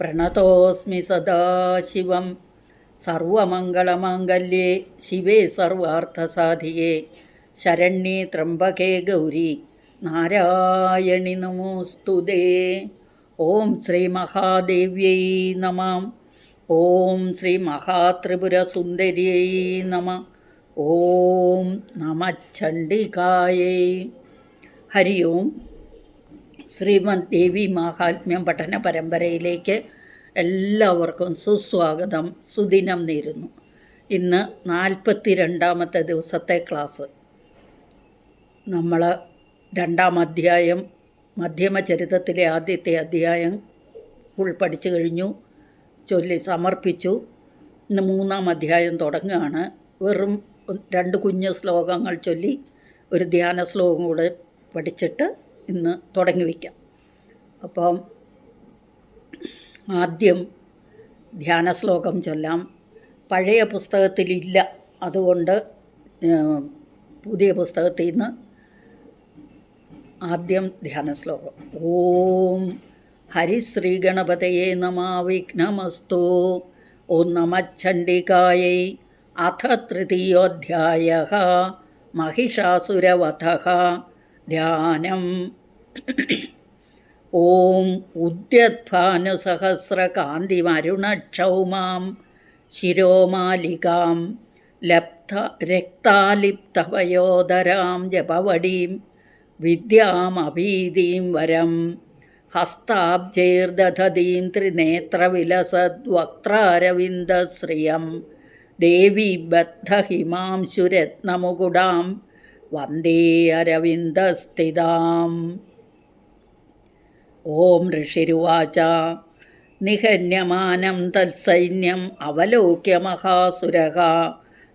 പ്രണതോസ്മി സദാശിവം. സർവമംഗളമാംഗല്യേ ശിവേ സർവാർത്ഥസാധിയേ. ശരണ്യേ ത്രംബകേ ഗൗരി. നാരായണി നമോസ്തുതേ ഓം ശ്രീ മഹാദേവ്യൈ നമാം. ഓം ശ്രീ മഹാത്രിപുരസുന്ദരിയൈ നമ. ഓം നമ ചണ്ഡികായൈ. ഹരി ഓം. ശ്രീമദ് ദേവി മാഹാത്മ്യം പഠന പരമ്പരയിലേക്ക് എല്ലാവർക്കും സുസ്വാഗതം. സുദിനം നേരുന്നു. ഇന്ന് നാൽപ്പത്തി രണ്ടാമത്തെ ദിവസത്തെ ക്ലാസ്. നമ്മൾ രണ്ടാം അധ്യായം മധ്യമചരിതത്തിലെ ആദ്യത്തെ അധ്യായം പഠിച്ചു കഴിഞ്ഞു ചൊല്ലി സമർപ്പിച്ചു. ഇന്ന് മൂന്നാം അധ്യായം തുടങ്ങുകയാണ്. വെറും രണ്ട് കുഞ്ഞ് ശ്ലോകങ്ങൾ ചൊല്ലി ഒരു ധ്യാന ശ്ലോകം കൂടെ പഠിച്ചിട്ട് ഇന്ന് തുടങ്ങി വയ്ക്കാം അപ്പം ആദ്യം ധ്യാന ശ്ലോകം ചൊല്ലാം പഴയ പുസ്തകത്തിലില്ല അതുകൊണ്ട് ഏഹ്, പുതിയ പുസ്തകത്തിൽ നിന്ന് ആദ്യം ധ്യാന ശ്ലോകം ഓം ഹരിശ്രീ ഗണപതയെ നമ വിഘ്നമസ്തു ഓം നമച്ചണ്ഡികായൈ അഥ തൃതീയോധ്യായ महिषासुरवधः ധ്യാനം. ഓം ഉദ്യദ്ഭാനുസഹസ്രകാന്തിമരുണക്ഷൗമാം ശിരോമാലികാം. ലബ്ധ രക്താലിപ്തവയോധരാം. ജപവടീം വിദ്യാമഭീതിം വരം. ഹസ്താബ്ജൈർദധതീം ത്രിനേത്രവിലസദ്വക്ത്രരവിന്ദശ്രിയം ദേവീ ബദ്ധഹിമാംശുരത്നമുകുടാം. വന്ദേ അരവിന്ദസ്ഥിതാം. ഓം ഋഷിരുവാച. നിഹന്യമാനം തത്സൈന്യം അവലോക്യ മഹാസുരഹ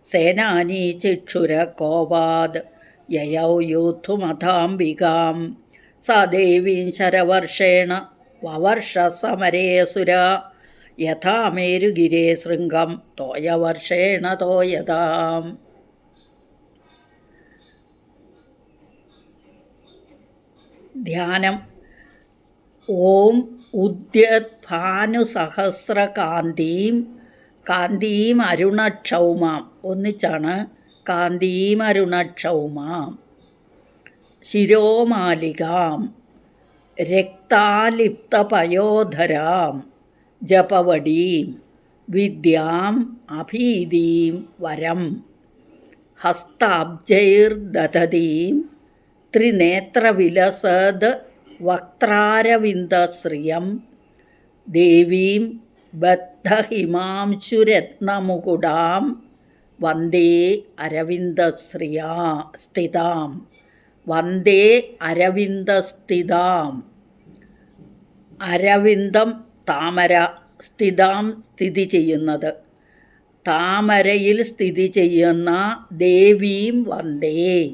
സേനാനീ ചിക്ഷുര കോപാത് യയൗ യൂഥുമഥാംബികാം സ ദേവീം ശരവർഷേണ വവർഷ സമരേസുര യഥാമേരുഗിരേ ശൃംഗം തോയവർഷേണ തോയതാം. ധ്യാനം. ഓം ഉദ്യത്ഭാനുസഹസ്രകാന്തീം കാന്തീം അരുണക്ഷൗമാം. ഒന്നിച്ചാണ് കാന്തീം അരുണക്ഷൗമാം. ശിരോമാലികാം രക്താലിപ്തപയോധരാം ജപവടീം വിദ്യാം അഭീതീം വരം ഹസ്താബ്ജൈർദധതീം ത്രിനേത്രവിലസത് വക്ത്രാരവിന്ദശ്രിയം ദേവീം ബദ്ധഹിമാംശുരത്നമുകുടാം വന്ദേ അരവിന്ദശ്രിയാ സ്ഥിതാം. വന്ദേ അരവിന്ദസ്ഥിതാം. അരവിന്ദം താമര സ്ഥിതാം സ്ഥിതി ചെയ്യുന്നത്. താമരയിൽ സ്ഥിതി ചെയ്യുന്ന ദേവീം വന്ദേ.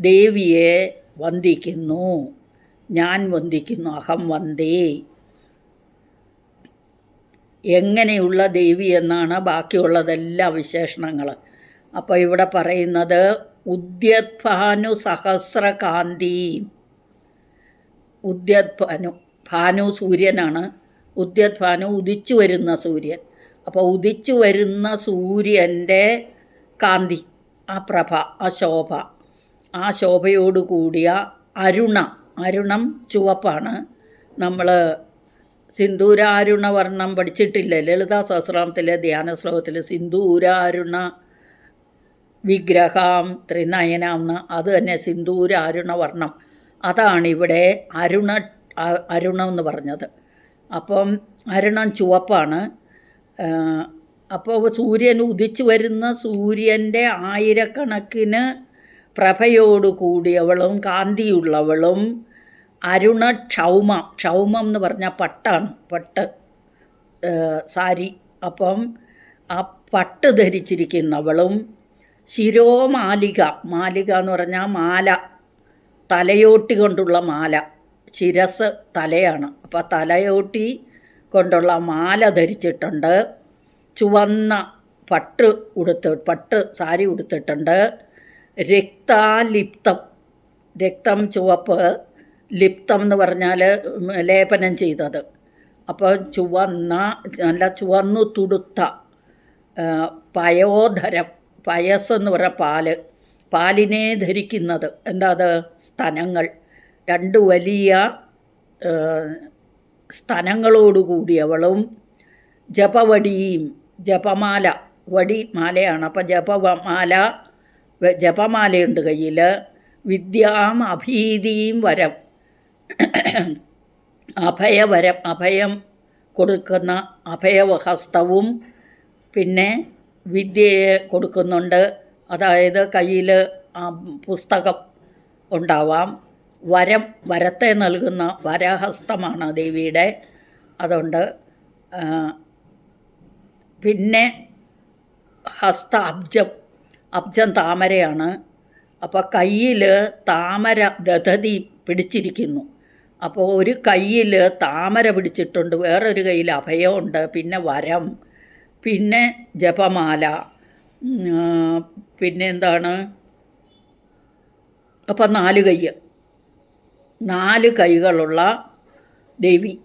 ദേവിയെ വന്ദിക്കുന്നു. ഞാൻ വന്ദിക്കുന്നു അഹം വന്ദേ. എങ്ങനെയുള്ള ദേവി എന്നാണ് ബാക്കിയുള്ളതെല്ലാം വിശേഷണങ്ങൾ. അപ്പോൾ ഇവിടെ പറയുന്നത് ഉദ്യത്ഭാനു സഹസ്രകാന്തി. ഉദ്യത്ഭാനു ഭാനു സൂര്യനാണ്. ഉദ്യത്ഭാനു ഉദിച്ചു വരുന്ന സൂര്യൻ. അപ്പോൾ ഉദിച്ചു വരുന്ന സൂര്യന്റെ കാന്തി ആ പ്രഭ ആ ശോഭ. ആ ശോഭയോട് കൂടിയ അരുണ അരുണം ചുവപ്പാണ്. നമ്മൾ സിന്ദൂരാരുണ വർണം പഠിച്ചിട്ടില്ല? ലളിതാ സഹസ്രാമത്തിലെ ധ്യാന ശ്ലോകത്തിൽ സിന്ദൂരാരുണ വിഗ്രഹാം ത്രിനയനാം അത് തന്നെ സിന്ദൂരാരുണ വർണം അതാണ് ഇവിടെ അരുണ അരുണം എന്ന് പറഞ്ഞത്. അപ്പം അരുണം ചുവപ്പാണ്. അപ്പോൾ സൂര്യൻ ഉദിച്ചു വരുന്ന സൂര്യന്റെ ആയിരക്കണക്കിന് പ്രഭയോടു കൂടിയവളും കാന്തിയുള്ളവളും അരുണ ക്ഷൗമ ക്ഷൗമം എന്ന് പറഞ്ഞാൽ പട്ടാണ് പട്ട് സാരി. അപ്പം ആ പട്ട് ധരിച്ചിരിക്കുന്നവളും ശിരോമാലിക മാലിക എന്ന് പറഞ്ഞാൽ മാല തലയോട്ടി കൊണ്ടുള്ള മാല ശിരസ് തലയാണ്. അപ്പോൾ തലയോട്ടി കൊണ്ടുള്ള മാല ധരിച്ചിട്ടുണ്ട് ചുവന്ന പട്ട് ഉടുത്ത് പട്ട് സാരി ഉടുത്തിട്ടുണ്ട്. രക്താലിപ്തം. രക്തം ചുവപ്പ് ലിപ്തം എന്ന് പറഞ്ഞാൽ ലേപനം ചെയ്തത്. അപ്പോൾ ചുവന്ന നല്ല ചുവന്നു തുടുത്ത പയോധരം പയസ് എന്ന് പറഞ്ഞ പാൽ പാലിനെ ധരിക്കുന്നത്. എന്താ അത്? സ്തനങ്ങൾ. രണ്ട് വലിയ സ്തനങ്ങളോടുകൂടിയവളും ജപവടിയും ജപമാല വടി മാലയാണ് അപ്പം ജപമാല ജപമാലയുണ്ട് കയ്യിൽ വിദ്യാം അഭീതിയും വരം. അഭയവരം അഭയം കൊടുക്കുന്ന അഭയവഹസ്തവും പിന്നെ വിദ്യയെ കൊടുക്കുന്നുണ്ട്. അതായത് കയ്യിൽ പുസ്തകം ഉണ്ടാവാം. വരം വരത്തെ നൽകുന്ന വരഹസ്തമാണ് ദേവിയുടെ. അതുകൊണ്ട് പിന്നെ ഹസ്ത അബ്ജം അബ്ജം താമരയാണ്. അപ്പോൾ കയ്യിൽ താമര ദധതി പിടിച്ചിരിക്കുന്നു. അപ്പോൾ ഒരു കയ്യിൽ താമര പിടിച്ചിട്ടുണ്ട്. വേറൊരു കയ്യിൽ അഭയമുണ്ട്. പിന്നെ വരം. പിന്നെ ജപമാല. പിന്നെ എന്താണ്? അപ്പം നാല് കൈ. നാല് കൈകളുള്ള ദേവി.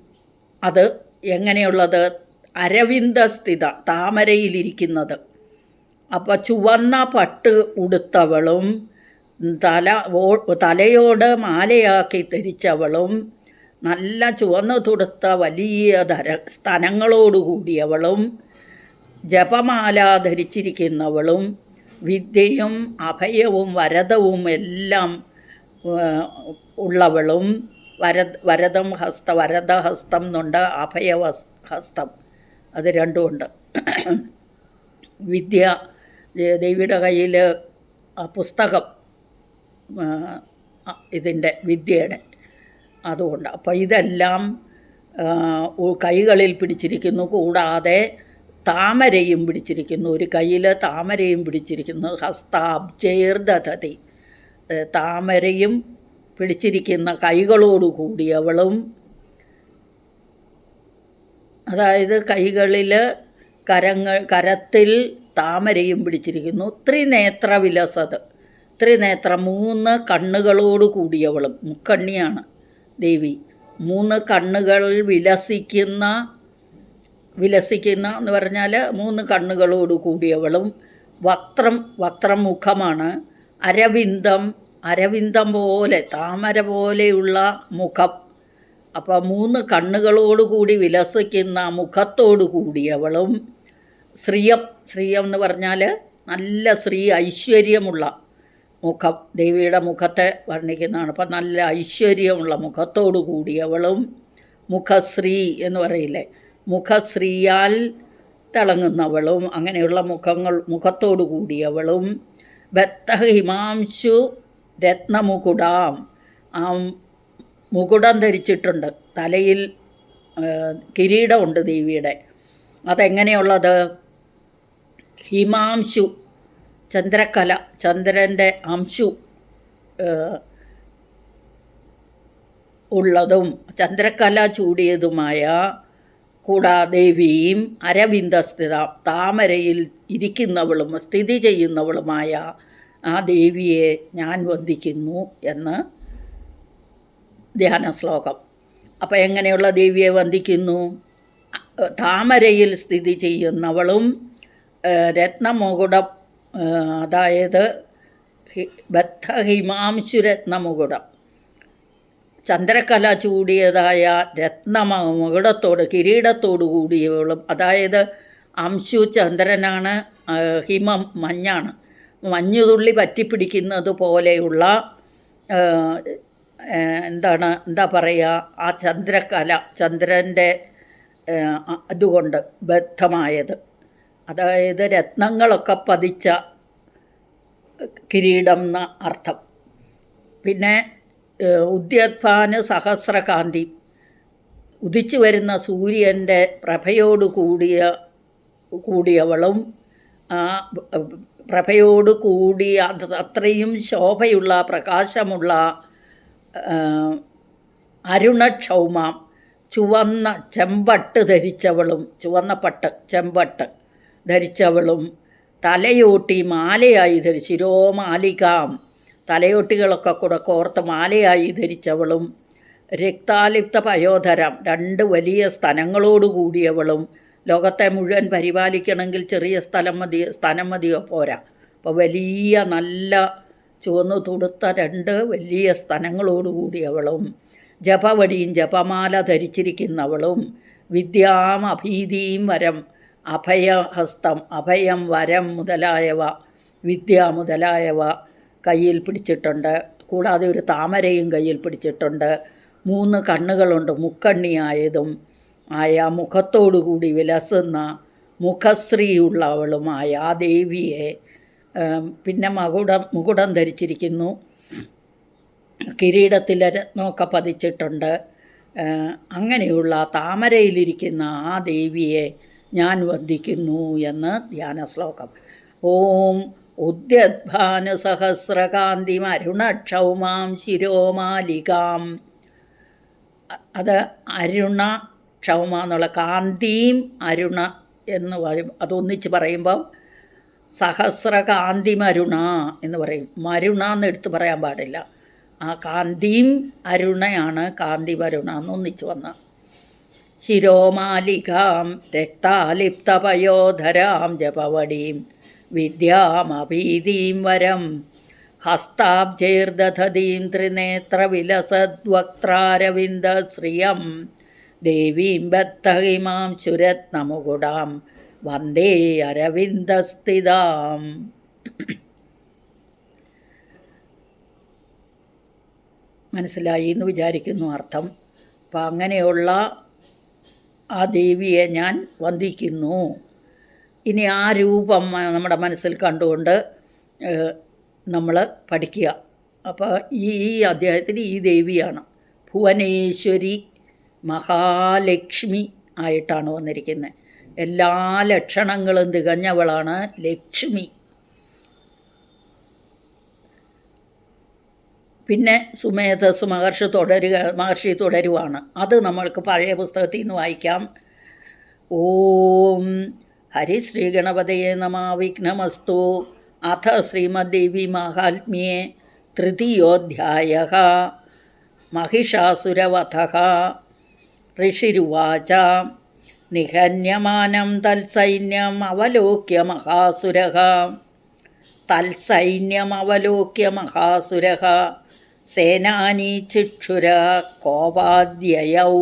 അത് എങ്ങനെയുള്ളത്? അരവിന്ദസ്ഥിത താമരയിലിരിക്കുന്നത്. അപ്പോൾ ചുവന്ന പട്ട് ഉടുത്തവളും തല ഓ- തലയോട് മാലയാക്കി ധരിച്ചവളും നല്ല ചുവന്ന് തുടുത്ത വലിയ ധര സ്തനങ്ങളോടുകൂടിയവളും ജപമാല ധരിച്ചിരിക്കുന്നവളും വിദ്യയും അഭയവും വരദവും എല്ലാം ഉള്ളവളും വര വരദം ഹസ്ത വരദഹസ്തം എന്നുണ്ട് അഭയ ഹസ്തം അത് രണ്ടുമുണ്ട് വിദ്യ ദേവിയുടെ കയ്യിൽ ആ പുസ്തകം ഇതിന്റെ വിദ്യയുടെ അതുകൊണ്ട് അപ്പോൾ ഇതെല്ലാം കൈകളിൽ പിടിച്ചിരിക്കുന്നു. കൂടാതെ താമരയും പിടിച്ചിരിക്കുന്നു. ഒരു കയ്യിൽ താമരയും പിടിച്ചിരിക്കുന്നു. ഹസ്താബ്ജേർദതി താമരയും പിടിച്ചിരിക്കുന്ന കൈകളോട് കൂടിയവളും അതായത് കൈകളിൽ കരങ്ങൾ കരത്തിൽ താമരയും പിടിച്ചിരിക്കുന്നു. ത്രിനേത്ര വിലസത് ത്രിനേത്ര മൂന്ന് കണ്ണുകളോട് കൂടിയവളും മുക്കണ്ണിയാണ്. ദേവി മൂന്ന് കണ്ണുകൾ വിലസിക്കുന്ന വിലസിക്കുന്ന എന്ന് പറഞ്ഞാൽ മൂന്ന് കണ്ണുകളോട് കൂടിയവളും വക്രം വക്രം മുഖമാണ് അരവിന്ദം അരവിന്ദം പോലെ താമര പോലെയുള്ള മുഖം. അപ്പോൾ മൂന്ന് കണ്ണുകളോടുകൂടി വിലസിക്കുന്ന മുഖത്തോടു കൂടിയവളും ശ്രീയം ശ്രീയം എന്ന് പറഞ്ഞാൽ നല്ല ശ്രീ ഐശ്വര്യമുള്ള മുഖം. ദേവിയുടെ മുഖത്തെ വർണിക്കുന്നതാണ്. അപ്പം നല്ല ഐശ്വര്യമുള്ള മുഖത്തോടു കൂടിയവളും മുഖശ്രീ എന്ന് പറയില്ലേ? മുഖശ്രീയാൽ തിളങ്ങുന്നവളും അങ്ങനെയുള്ള മുഖങ്ങൾ മുഖത്തോടു കൂടിയവളും ബത്ത ഹിമാംശു രത്നമുകുടാം. ആ മുകുടം ധരിച്ചിട്ടുണ്ട്. തലയിൽ കിരീടമുണ്ട് ദേവിയുടെ. അതെങ്ങനെയുള്ളത്? ഹിമാംശു ചന്ദ്രകല ചന്ദ്രന്റെ അംശു ഉള്ളതും ചന്ദ്രകല ചൂടിയതുമായ കൂടാദേവിയും അരവിന്ദസ്ഥിത താമരയിൽ ഇരിക്കുന്നവളും സ്ഥിതി ചെയ്യുന്നവളുമായ ആ ദേവിയെ ഞാൻ വന്ദിക്കുന്നു എന്ന് ധ്യാന ശ്ലോകം. അപ്പോൾ എങ്ങനെയുള്ള ദേവിയെ വന്ദിക്കുന്നു? താമരയിൽ സ്ഥിതി ചെയ്യുന്നവളും രത്നമുകുടം അതായത് ബദ്ധ ഹിമാംശു ചന്ദ്രക്കല ചൂടിയതായ രത്നമുകുടത്തോട് കിരീടത്തോടു കൂടിയവളും അതായത് അംശു ചന്ദ്രനാണ് ഹിമം മഞ്ഞാണ്. മഞ്ഞുതുള്ളി പറ്റിപ്പിടിക്കുന്നത് പോലെയുള്ള എന്താണ് എന്താ പറയുക ആ ചന്ദ്രകല ചന്ദ്രന്റെ അതുകൊണ്ട് ബദ്ധമായത്. അതായത് രത്നങ്ങളൊക്കെ പതിച്ച കിരീടം എന്ന അർത്ഥം. പിന്നെ ഉദ്യത്ഭാന് സഹസ്രകാന്തി ഉദിച്ചു വരുന്ന സൂര്യന്റെ പ്രഭയോട് കൂടിയ കൂടിയവളും ആ പ്രഭയോട് കൂടി അത് അത്രയും ശോഭയുള്ള പ്രകാശമുള്ള അരുണക്ഷൗമാം ചുവന്ന ചെമ്പട്ട് ധരിച്ചവളും ചുവന്ന പട്ട് ചെമ്പട്ട് ധരിച്ചവളും തലയോട്ടി മാലയായി ധരിച്ച് ശിരോമാലികാം. തലയോട്ടികളൊക്കെ കൂടെ കോർത്ത് മാലയായി ധരിച്ചവളും രക്താലിപ്ത പയോധരം രണ്ട് വലിയ സ്ഥലങ്ങളോട് കൂടിയവളും ലോകത്തെ മുഴുവൻ പരിപാലിക്കണമെങ്കിൽ ചെറിയ സ്ഥലം മതി സ്ഥലം മതിയോ? പോരാ. അപ്പോൾ വലിയ നല്ല ചുവന്നു തുടുത്ത രണ്ട് വലിയ സ്ഥലങ്ങളോട് കൂടിയവളും ജപവടിയും ജപമാല ധരിച്ചിരിക്കുന്നവളും വിദ്യാം അഭീതിയും വരം അഭയഹസ്തം അഭയം വരം മുതലായവ വിദ്യ മുതലായവ കയ്യിൽ പിടിച്ചിട്ടുണ്ട്. കൂടാതെ ഒരു താമരയും കയ്യിൽ പിടിച്ചിട്ടുണ്ട്. മൂന്ന് കണ്ണുകളുണ്ട് മുക്കണ്ണിയായതും ആയ മുഖത്തോടുകൂടി വിലസുന്ന മുഖശ്രീയുള്ളവളുമായ ആ ദേവിയെ പിന്നെ മകുടം മുകുടം ധരിച്ചിരിക്കുന്നു. കിരീടത്തിൽ രത്നമൊക്കെ പതിച്ചിട്ടുണ്ട്. അങ്ങനെയുള്ള താമരയിലിരിക്കുന്ന ആ ദേവിയെ ഞാൻ വന്ദിക്കുന്നു എന്ന് ധ്യാന ശ്ലോകം. ഓം ഉദ്യദ്ഭാന സഹസ്രകാന്തി അരുണക്ഷൗമാം ശിരോമാലികാം. അത് അരുണ ക്ഷൗമ എന്നുള്ള കാന്തിയും അരുണ എന്ന് പറയും. അതൊന്നിച്ച് പറയുമ്പം സഹസ്രകാന്തി മരുണ എന്ന് പറയും. മരുണ എന്ന് എടുത്ത് പറയാൻ പാടില്ല. ആ കാന്തിയും അരുണയാണ് കാന്തി മരുണ എന്നൊന്നിച്ച് വന്ന ശിരോമാലികാം രക്താലിപ്തപയോധരാം ജപവടീം വിദ്യാമഭീതിം വരം ഹസ്താബ്ജൈർദധതീം ത്രിനേത്രവിലസദ്വക്ത്രാരവിന്ദശ്രിയം ദേവീം ബദ്ധഹിമാം ശുരത്നമുകുടാം വന്ദേ അരവിന്ദസ്ഥിതാം. മനസ്സിലായി എന്ന് വിചാരിക്കുന്നു അർത്ഥം. അപ്പം അങ്ങനെയുള്ള ആ ദേവിയെ ഞാൻ വന്ദിക്കുന്നു. ഇനി ആ രൂപം നമ്മുടെ മനസ്സിൽ കണ്ടുകൊണ്ട് നമ്മൾ പഠിക്കുക. അപ്പോൾ ഈ അധ്യായത്തിൽ ഈ ദേവിയാണ്. ഭുവനേശ്വരി മഹാലക്ഷ്മി ആയിട്ടാണ് വന്നിരിക്കുന്നത് എല്ലാ ലക്ഷണങ്ങളും തികഞ്ഞവളാണ് ലക്ഷ്മി. പിന്നെ സുമേധസ് മഹർഷി തുടരുക മഹർഷി തുടരുവാണ് അത് നമ്മൾക്ക് പഴയ പുസ്തകത്തിൽ നിന്ന് വായിക്കാം ഓം ഹരി ശ്രീ ഗണപതയെ നമ വിഘ്നമസ്തു അഥ ശ്രീമദ്ദേവി മാഹാത്മ്യേ തൃതീയോധ്യായ महिषासुरवधः ऋषिरुवाच निहन्यमानं तत्सैन्यम् अवलोक्य महासुरः तत्सैन्यमवलोक्य महासुरः സേനാനി കോപാദ്യയൗ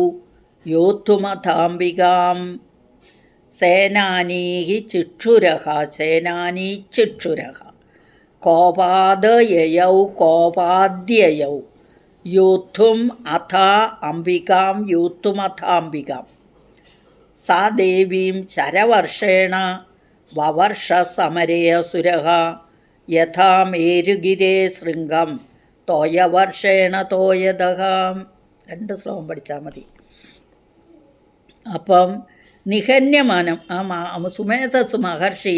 യോത്തുമതാംബികാം. സേനാനീഹി ചിക്ഷുരഹ സേനാനി ചിക്ഷുരഹ. കോപാദയയൗ കോപാദ്യയൗ യൂത്തും അഥാ അംബികാം യൂത്തുമഥാംബികാം സാ ദേവീം ശരവർഷേണ വവർഷ സമരേയസുരഹ യഥാ മേരുഗിരേ ശൃംഗം. തോയവർഷേണ തോയതഃ രണ്ട് ശ്ലോകം പഠിച്ചാൽ മതി. അപ്പം നിഹന്യമാനം ആ സുമേധസ് മഹർഷി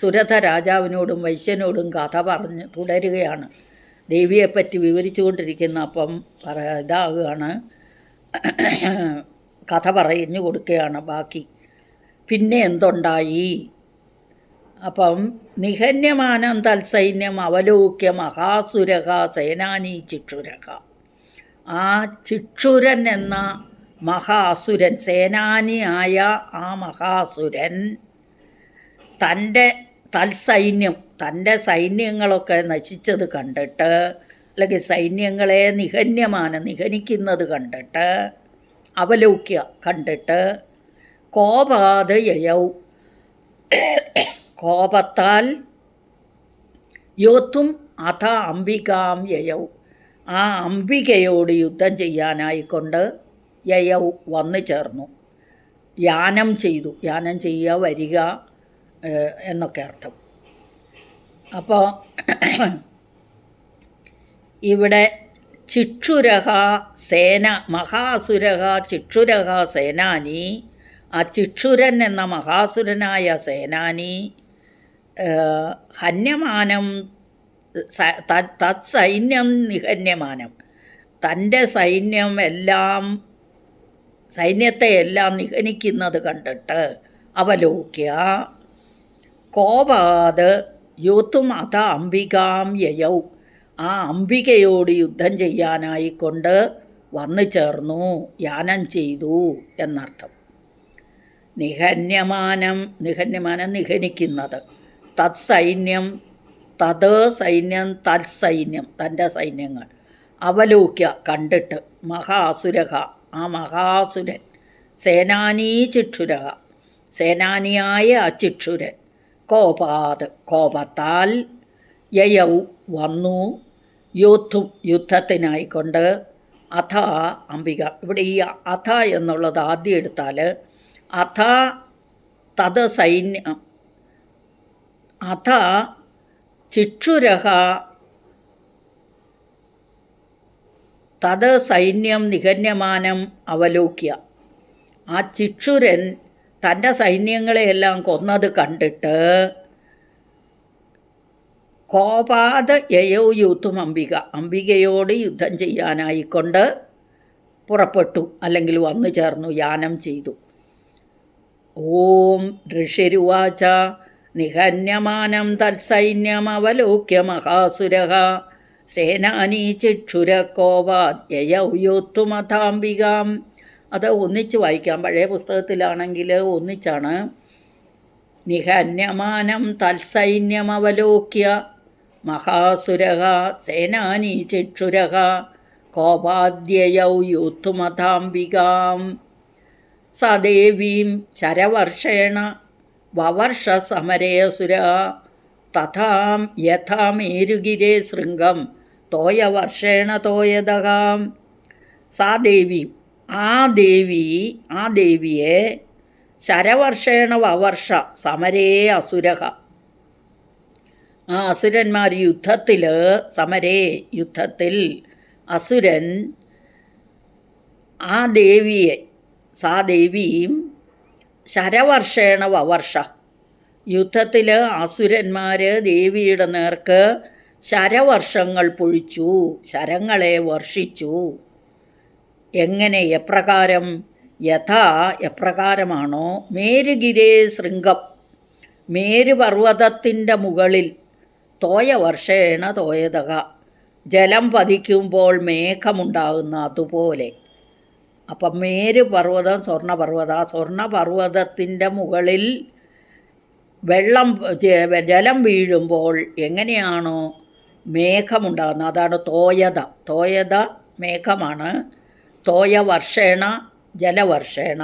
സുരഥ രാജാവിനോടും വൈശ്യനോടും കഥ പറഞ്ഞ് തുടരുകയാണ്. ദേവിയെപ്പറ്റി വിവരിച്ചുകൊണ്ടിരിക്കുന്ന അപ്പം പറ ഇതാകുകയാണ്. കഥ പറഞ്ഞു കൊടുക്കുകയാണ് ബാക്കി. പിന്നെ എന്തുണ്ടായി? അപ്പം നിഹന്യമാനം തത്സൈന്യം അവലോക്യ മഹാസുരക സേനാനി ചിക്ഷുരക. ആ ചിക്ഷുരൻ എന്ന മഹാസുരൻ സേനാനിയായ ആ മഹാസുരൻ തന്റെ തൽസൈന്യം തന്റെ സൈന്യങ്ങളൊക്കെ നശിച്ചത് കണ്ടിട്ട് അല്ലെങ്കിൽ സൈന്യങ്ങളെ നിഹന്യമാണ് നിഹനിക്കുന്നത് കണ്ടിട്ട് അവലോക്യ കണ്ടിട്ട് കോപാതയൗ കോപത്താൽ യോത്തും അഥ അംബികാം യയൗ. ആ അംബികയോട് യുദ്ധം ചെയ്യാനായിക്കൊണ്ട് യയൗ വന്നു ചേർന്നു. യാനം ചെയ്തു. യാനം ചെയ്യുക വരിക എന്നൊക്കെ അർത്ഥം. അപ്പോൾ ഇവിടെ ചിക്ഷുരഹ സേന മഹാസുരഹ ചിക്ഷുരഹ സേനാനി ആ ചിക്ഷുരൻ എന്ന മഹാസുരനായ സേനാനി ഹന്യമാനം തത് സൈന്യം നിഹന്യമാനം തന്റെ സൈന്യം എല്ലാം സൈന്യത്തെ എല്ലാം നിഹനിക്കുന്നത് കണ്ടിട്ട് അവലോക്യ കോപാത് യൂത്തും അത അംബികാം യയൗ. ആ അംബികയോട് യുദ്ധം ചെയ്യാനായിക്കൊണ്ട് വന്നു ചേർന്നു യാനം ചെയ്തു എന്നർത്ഥം. നിഹന്യമാനം നിഹന്യമാനം നിഹനിക്കുന്നത് തത്സൈന്യം തത് സൈന്യം തത്സൈന്യം തന്റെ സൈന്യങ്ങൾ. അവലോക്യ കണ്ടിട്ട് മഹാസുരഹ ആ മഹാസുരൻ സേനാനീ ചിക്ഷുരഹ സേനാനിയായ ആ ചിക്ഷുരൻ കോപാത് കോപത്താൽ യയൗ വന്നു. യുദ്ധം യുദ്ധത്തിനായിക്കൊണ്ട് അഥ അംബിക ഇവിടെ ഈ അഥ എന്നുള്ളത് ആദ്യം എടുത്താൽ അഥ തത് സൈന്യ അഥ ചിക്ഷുരഹ തത് സൈന്യം നിഗന്യമാനം അവലോക്യ. ആ ചിക്ഷുരൻ തന്റെ സൈന്യങ്ങളെയെല്ലാം കൊന്നത് കണ്ടിട്ട് കോപാത യയോ യൂത്തും അംബിക. അംബികയോട് യുദ്ധം ചെയ്യാനായിക്കൊണ്ട് പുറപ്പെട്ടു അല്ലെങ്കിൽ വന്നു ചേർന്നു യാനം ചെയ്തു. ഓം ഋഷിരുവാച നിഹന്യമാനം തത്സൈന്യമവലോക്യ മഹാസുരഹ സേനാനീ ചിക്ഷുരക്കോപാദ്യയൗ യോത്തുമഥാംബികാം അത് ഒന്നിച്ച് വായിക്കാം. പഴയ പുസ്തകത്തിലാണെങ്കിൽ ഒന്നിച്ചാണ്. നിഹന്യമാനം തത്സൈന്യമവലോക്യ മഹാസുരഹ. സേനാനി ചിക്ഷുരക കോപാദ്യയൗ യോത്തുമഥാംബികാം സദേവീം ശരവർഷേണ വവർഷ സമരേസുര തഥാം യഥാ മേരുഗിരേ ശൃംഗം. തോയവർഷേണ തോയതകാം. സാ ദേവി ആ ദേവി ആ ദേവിയെ ശരവർഷേണ വവർഷ സമരേ അസുരഹ. ആ അസുരന്മാർ യുദ്ധത്തിൽ സമരേ യുദ്ധത്തിൽ അസുരൻ ആ ദേവിയെ സാ ദേവിയും ശരവർഷേണ വവർഷ യുദ്ധത്തിൽ അസുരന്മാർ ദേവിയുടെ നേർക്ക് ശരവർഷങ്ങൾ പൊഴിച്ചു ശരങ്ങളെ വർഷിച്ചു. എങ്ങനെ എപ്രകാരം? യഥാ എപ്രകാരമാണോ? മേരുഗിരേ ശൃംഗം. മേരുപർവതത്തിന്റെ മുകളിൽ തോയ വർഷേണ തോയതക. ജലം പതിക്കുമ്പോൾ മേഘമുണ്ടാകുന്ന അതുപോലെ. അപ്പം മേരു പർവതം സ്വർണപർവത സ്വർണപർവതത്തിന്റെ മുകളിൽ വെള്ളം ജലം വീഴുമ്പോൾ എങ്ങനെയാണോ മേഘമുണ്ടാകുന്നത്? അതാണ് തോയത. തോയത മേഘമാണ്. തോയ വർഷേണ ജലവർഷേണ.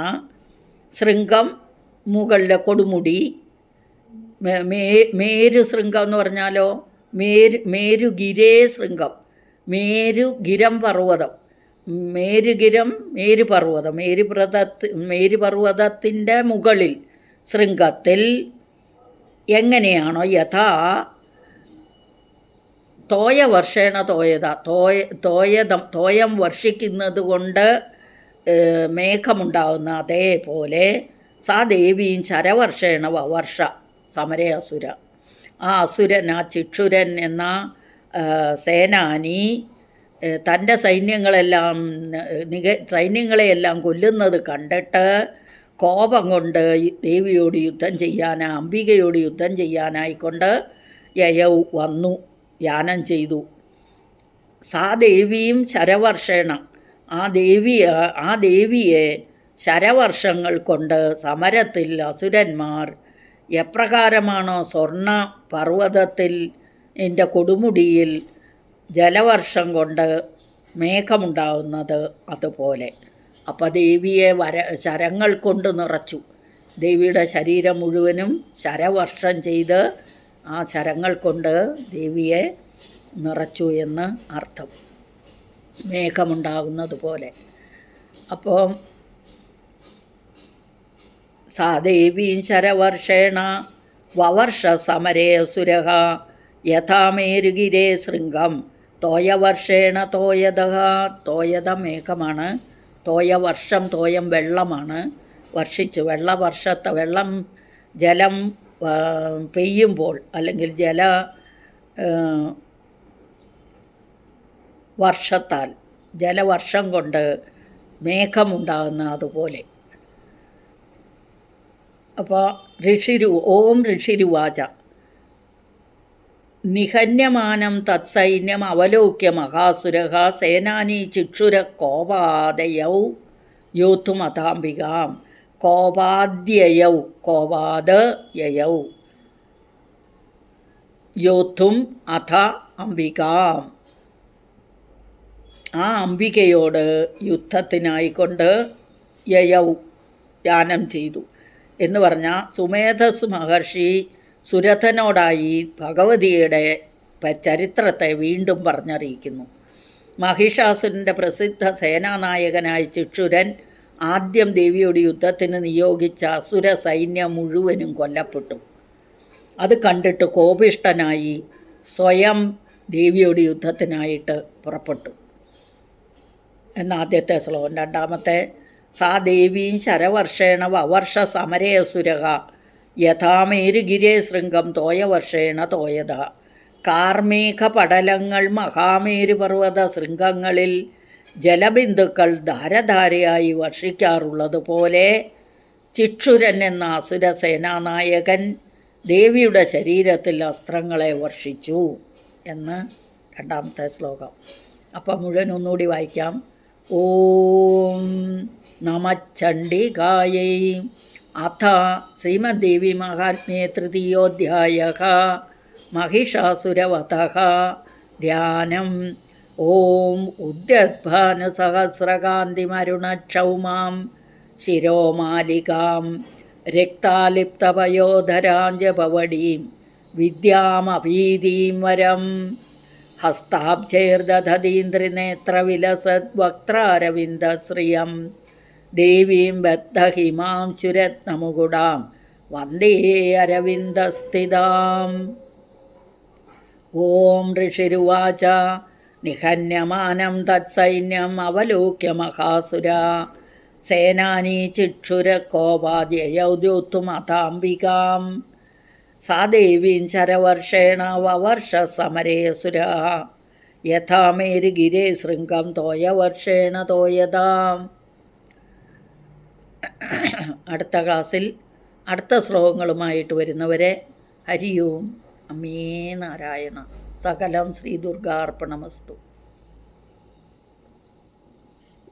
ശൃംഗം മുകളിലെ കൊടുമുടി. മേരു ശൃംഗം എന്ന് പറഞ്ഞാലോ? മേരു മേരുഗിരേ ശൃംഗം. മേരുഗിരം പർവതം. മേരുഗിരം മേരുപർവതം മേരുപ്രതത്ത് മേരുപർവതത്തിന്റെ മുകളിൽ ശൃംഗത്തിൽ എങ്ങനെയാണോ യഥാ തോയ വർഷേണ തോയത തോയ തോയതം തോയം വർഷിക്കുന്നത് കൊണ്ട് മേഘമുണ്ടാകുന്ന അതേപോലെ സാ ദേവിയും ശരവർഷേണ വർഷ സമരേ അസുര. ആ അസുരൻ ആ ചിക്ഷുരൻ എന്ന സേനാനി തന്റെ സൈന്യങ്ങളെല്ലാം നിക സൈന്യങ്ങളെയെല്ലാം കൊല്ലുന്നത് കണ്ടിട്ട് കോപം കൊണ്ട് ദേവിയോട് യുദ്ധം ചെയ്യാനാ അംബികയോട് യുദ്ധം ചെയ്യാനായിക്കൊണ്ട് യയൗ വന്നു യാനം ചെയ്തു. സാ ദേവിയും ശരവർഷേണ. ആ ദേവി ആ ദേവിയെ ശരവർഷങ്ങൾ കൊണ്ട് സമരത്തിൽ അസുരന്മാർ എപ്രകാരമാണോ സ്വർണ പർവതത്തിൽ എന്റെ കൊടുമുടിയിൽ ജലവർഷം കൊണ്ട് മേഘമുണ്ടാവുന്നത് അതുപോലെ. അപ്പോൾ ദേവിയെ വര ശരങ്ങൾ കൊണ്ട് നിറച്ചു. ദേവിയുടെ ശരീരം മുഴുവനും ശരവർഷം ചെയ്ത് ആ ശരങ്ങൾ കൊണ്ട് ദേവിയെ നിറച്ചു എന്ന് അർത്ഥം. മേഘമുണ്ടാകുന്നത് പോലെ. അപ്പോൾ സാ ദേവീം ശരവർഷേണ വവർഷ സമരേ സുരഹ യഥാമേരുഗിരേ ശൃംഗം തോയവർഷേണ തോയത തോയതമേഘമാണ്. തോയവർഷം തോയം വെള്ളമാണ്. വർഷിച്ചു വെള്ളവർഷത്തെ വെള്ളം ജലം പെയ്യുമ്പോൾ അല്ലെങ്കിൽ ജല വർഷത്താൽ ജലവർഷം കൊണ്ട് മേഘമുണ്ടാകുന്ന അതുപോലെ. അപ്പോൾ ഋഷിരു ഓം ഋഷിരുവാച. നിഹന്യമാനം തത്സൈന്യം അവലോക്യ മഹാസുര സേനാനി ചിക്ഷുര കോപാദയൗ. യോത്തുമതാംബികാം കോപാദ്യയൗ കോപാദയൗ. യോത്തും അഥ അംബികാം. ആ അംബികയോട് യുദ്ധത്തിനായിക്കൊണ്ട് യയൗ യാനം ചെയ്തു. എന്ന് പറഞ്ഞാൽ സുമേധസ് മഹർഷി സുരഥനോടായി ഭഗവതിയുടെ ചരിത്രത്തെ വീണ്ടും പറഞ്ഞറിയിക്കുന്നു. മഹിഷാസുരന്റെ പ്രസിദ്ധ സേനാനായകനായ ചിക്ഷുരൻ ആദ്യം ദേവിയോട് യുദ്ധത്തിന് നിയോഗിച്ച അസുര സൈന്യം മുഴുവനും കൊല്ലപ്പെട്ടു. അത് കണ്ടിട്ട് കോപിഷ്ടനായി സ്വയം ദേവിയോട് യുദ്ധത്തിനായിട്ട് പുറപ്പെട്ടു. എന്ന ആദ്യത്തെ ശ്ലോകം. രണ്ടാമത്തെ സാ ദേവീം ശരവർഷേണ വവർഷ സമരേസുരക യഥാമേരുഗിരേ ശൃംഗം തോയവർഷേണ തോയത. കാർമേഘപടലങ്ങൾ പടലങ്ങൾ മഹാമേരു പർവത ശൃംഗങ്ങളിൽ ജലബിന്ദുക്കൾ ധാരധാരയായി വർഷിക്കാറുള്ളതുപോലെ ചിക്ഷുരൻ എന്ന അസുര സേനാനായകൻ ദേവിയുടെ ശരീരത്തിൽ അസ്ത്രങ്ങളെ വർഷിച്ചു എന്ന് രണ്ടാമത്തെ ശ്ലോകം. അപ്പം മുഴുവൻ ഒന്നുകൂടി വായിക്കാം. ഓം നമച്ചണ്ഡികായൈ അഥ ശ്രീമദ്ദേവി മഹാത്മ്യേ തൃതീയോധ്യായ महिषासुरवतः ध्यानम् ॐ उद्यद्भानुसहस्रकान्तिमरुणक्षौमां शिरोमालिकां रिक्तालिप्तपयोधराञ्जपवडीं विद्यामभीतिं वरं हस्ताब्जैर्दधतीन्द्रिनेत्रविलसद्वक्त्रारविन्दश्रियं ദേവീം ബദ്ധഹിമാം ചുരത്നമുകുടാം വന്ദേ അരവിന്ദസ്ഥിതാം. ഓം ഋഷിരുവാച. നിഹന്യമാനം തത്സൈന്യം അവലോക്യ മഹാസുര. സേനാനി ചിക്ഷുര ദ്യോത്തുമതാംബികാം സാ ദേവീം ശരവർഷേണ വവർഷ സമരേ സുര യഥാ ശൃംഗം തോയവർഷേണ തോയതാം. അടുത്ത ക്ലാസ്സിൽ അടുത്ത ശ്ലോകങ്ങളുമായിട്ട് വരുന്നവരെ ഹരിയോം അമ്മേ നാരായണ. സകലം ശ്രീ ദുർഗാർപ്പണമസ്തു.